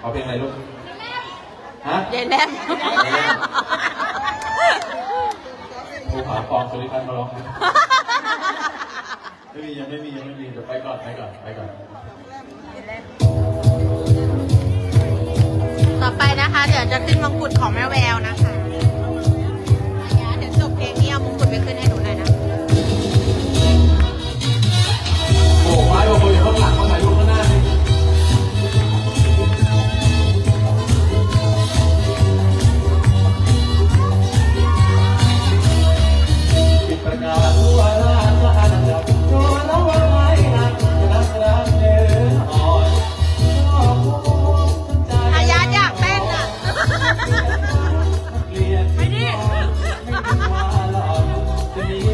ขอเพลงอะไรลูกฮะเย็นแนมผู้ผาฟองสุริพันธ์มาร้องไม่มียังไม่มียังไม่มีเดี๋ยวไปก่อนไปก่อนไปก่อน ต่อไปนะคะ เดี๋ยวจะขึ้นมงกุฎของแม่แววนะคะ তুমি